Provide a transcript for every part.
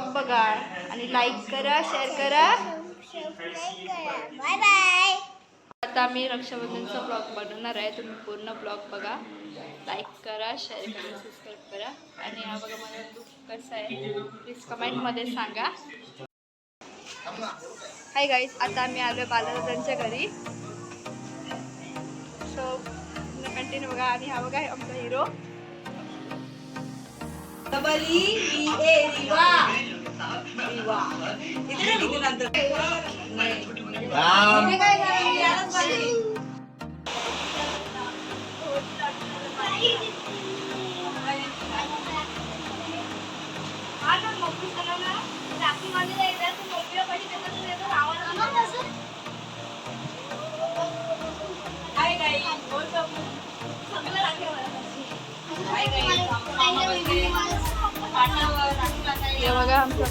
Blog बघा आणि like करा शेअर करा. बाय बाय आता मी रक्षाबंधनचा ब्लॉग बनवणार आहे. तुम्ही पूर्ण ब्लॉग बघा. लाईक करा शेअर करा सबस्क्राईब करा. आणि हा बघा माझा लुक कसा आहे. प्लीज कमेंटमध्ये सांगा. हाय गाईज आता आम्ही आलो बालादादांच्या घरी. सो कंटिन्यू बघा. आणि हा बघा आमचा हिरो डबली बी ए रिवा। रिवा नाही लिहिते नंतर काय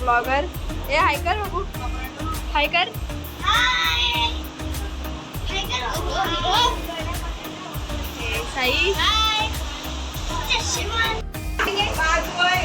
ब्लॉगर हे हाय कर बाबू हाय कर हे साई पाच वय,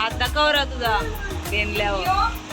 हात दाखव तुझा गेनल्यावर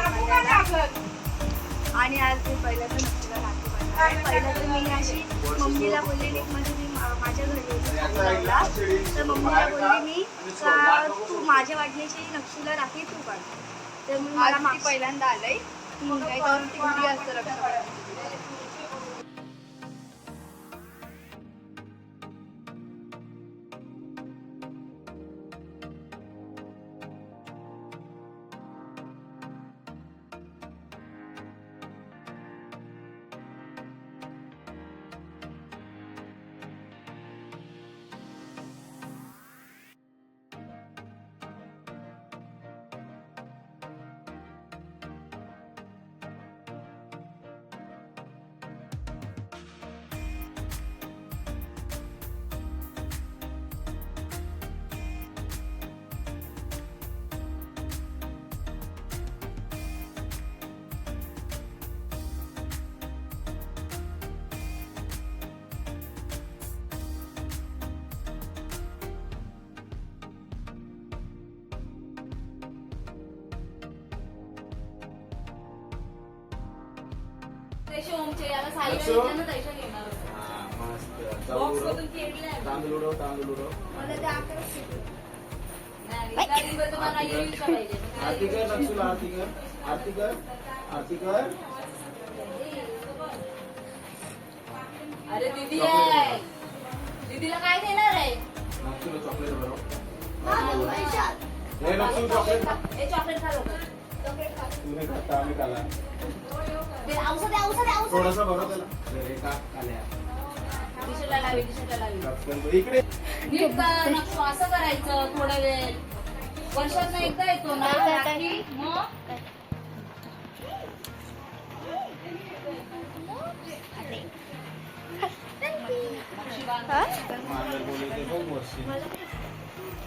बांधायला. आणि आज मी पहिल्यांदा नक्षुला राखी बांधणार. पहिलं तर मी अशी मम्मीला बोललेली म्हणजे मी माझ्या घरी होते खांडगावला. तर मम्मीला बोलली मी का तू माझ्या वाटणीची नक्षुला राखी तू काढ तर मी मला मागची पहिल्यांदा आलंय ती असतं रक्षाबंधन तांदूळ उडव तांदूळ उडव. आरती कर. नक्षुला आरती कर आरती कर. आरती कर. अरे दीदी आहे. दीदीला काय देणार आहे? नक्षुला चॉकलेट बरोबर हे नक्षू चॉकलेट हे चॉकलेट खा लोक तुम्ही खाता आम्ही खाला थोडासा त्याला का पटकन बरं. इकडे. नीट कर, नक्षू असं करायचं थोडा वेळ. वर्षात एकदा येतो ना राखी मग? बघ वर्षी.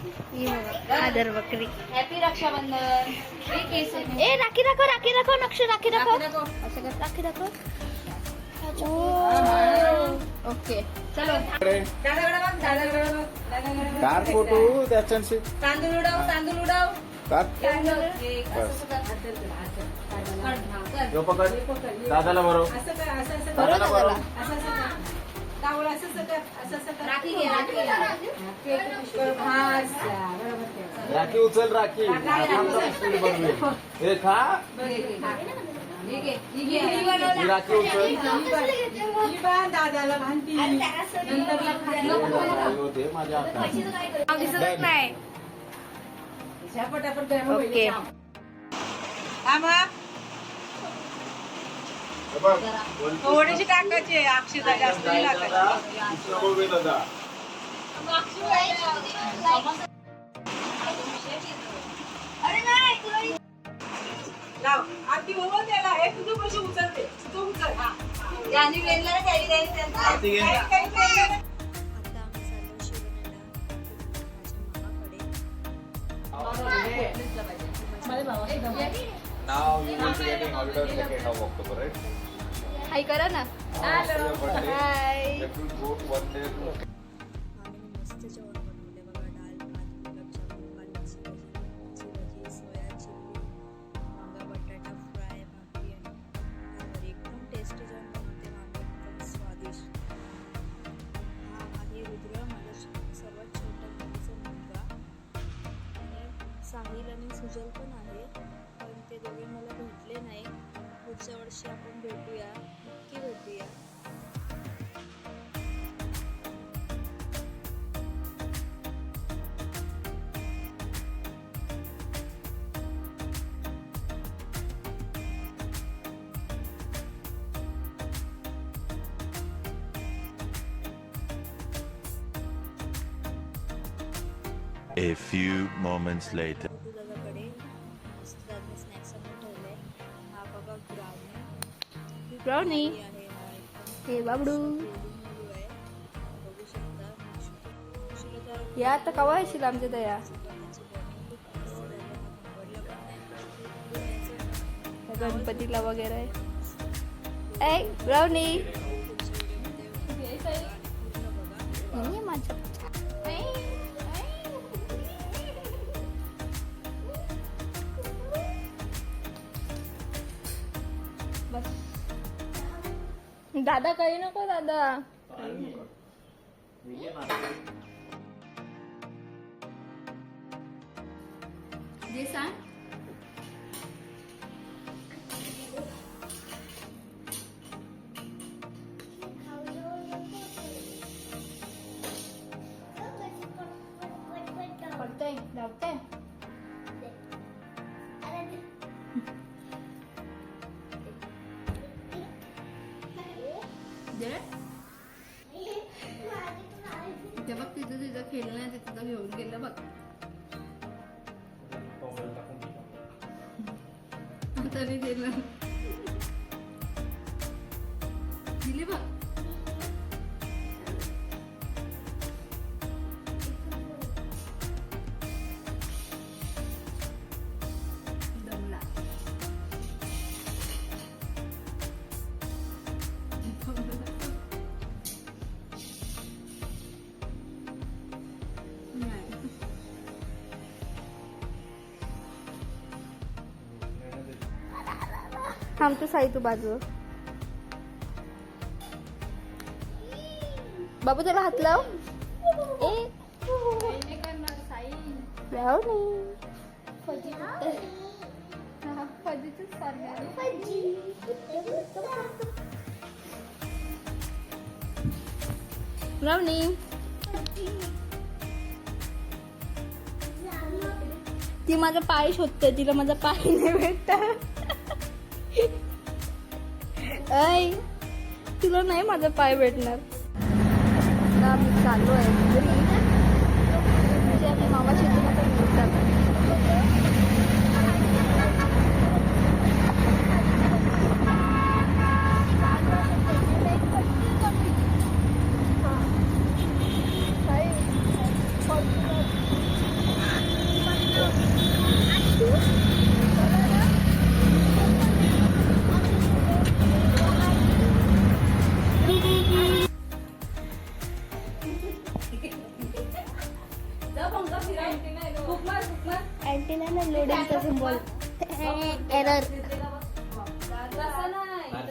आदर बकरी. हॅपी रक्षाबंधन. हे केस ए राखी दाखव राखी दाखव नक्ष राखी कर राखी दाखव. ओके चलो. कार फोटो त्याच्याशी. तांदूळ उडव तांदूळ उडव. कार यो पकड. दादाला बरोबर दादाला बरोबर राखी घे राखी घे. राखी उचल राखी. स्पीड बनवे हे खा. ही राखी उचल. दादाला माझ्या हातात नाही. ओके हे बघ, one, two, थोडीशी टाकायची अक्षिता जास्त नाही Now you will be getting holiday on second of October, right? हाय करा ना birthday, high that will go one day to आम्ही मस्त जेवण बनवले बघा डाळ भात गुलाबजामुन पालकची भाजी सोया चिल्ली वांगा बटाटा फ्राय भाकरी आणि भाकरी. एकदम टेस्टी जेवण बनवते मामी एकदम स्वादिष्ट। हा आहे रुद्र माझ्या सर्वात छोट्या मुलीचा मुलगा आणि साहिल आणि सुजल पण आहे A few moments later. बघू दादाकडे मस्त दादाने स्नॅक्स आणून ठेवले हा बघा ब्राउनी ब्राउनी आहे हा एकदम हे बाबडू मुलू आहे बघू शकता शिला तर या आता कवा येशील आमच्या दया त्याची बॉटल खूप मस्त झाली आवडलं पण नाही या गणपतीला वगैरे ऐ ब्राउनी नाही माझ्या दादा काही नको दादा. जे सांग. थांब तू साई तू बाजू. बाबू त्याला हात लाव. ए. लाव रावणी ती माझा पाय शोधते तिला माझा पाय नाही भेटत. ऐ तुला नाही माझा पाय भेटणार. चालू आहे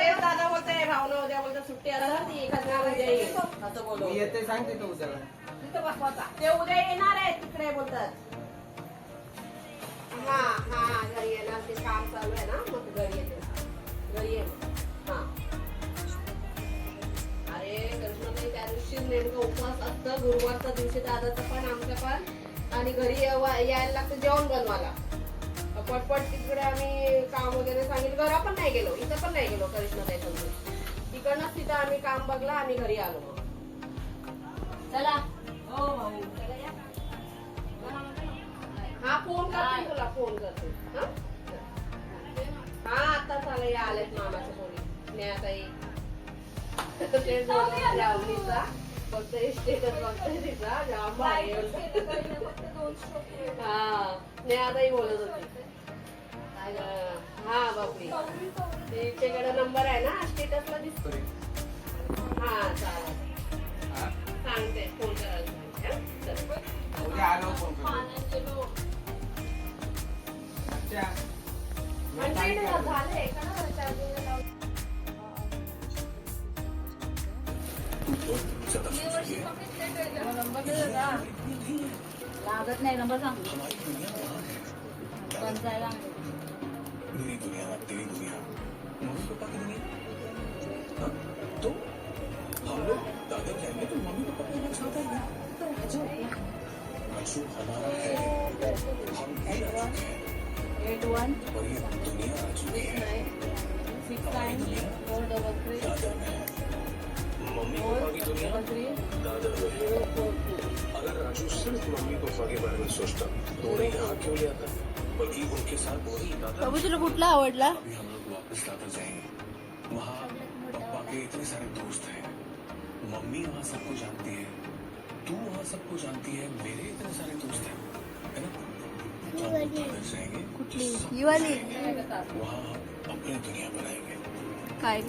तेच दादा बोलते भावना उद्या बोलतात सुट्टी आला ना ती एखाद्या उद्या येईल. असं बोलू मी येते सांगते तो उद्याला. तिथं बसवाचा ते उद्या येणार आहे तिकडे बोलतात. हा हा घरी येणार ते काम चालू आहे ना मग घरी येते. घरी ये मग. हा. अरे कृष्णाताई त्या दिवशी नेमकं उपवास असतं गुरुवारच्या दिवशी दादाचं पण आमचं पण. आणि घरी यावं- यायला लागतं जेवण बनवायला. पटपट तिकडे आम्ही काम वगैरे सांगितलं. घरा पण नाही गेलो इथं पण नाही गेलो कृष्णाताई समजून तिकडनंच तिथं आम्ही काम बघला आणि घरी आलो. मग चला हा फोन करते तुला फोन करते हा? हा आता चालू या आलेत मामाच्या पोरी स्नेहाताई ते बोलत लावणीचा. फक्त स्टेटस बघतोय तिचा. जाम भारी आहे. हा स्नेहाताई बोलत होती. हा बापरी. नंबर आहे ना स्टेटसला हा चालेल. सांगते फोन करायला? लागत नाही नंबर सांग. पंचायला मम्मी पापा की दुनिया हाँ? तो हम लोग दादा कहेंगे तो मम्मी पापा की चाहता है अंशु हमारा है हम चुके हैं एट वन और ये दुनिया आ चुकी है six nine four double three दादा में। मम्मी पापा की दुनिया दादा में। अगर राजू सिर्फ मम्मी पापा के बारे में सोचता तो उन्हें यहाँ क्यों ले आता बाबू तुला कुठला आवडला? अभी हम लोग वापस दादा जाएंगे। वहाँ पप्पा के इतने सारे दोस्त हैं। मम्मी वहाँ सबको जानती है। तू वहाँ सबको जानती है। मेरे इतने सारे दोस्त हैं। है ना? तो हम लोग जाएंगे। वहाँ हम अपनी दुनिया बनाएंगे। काय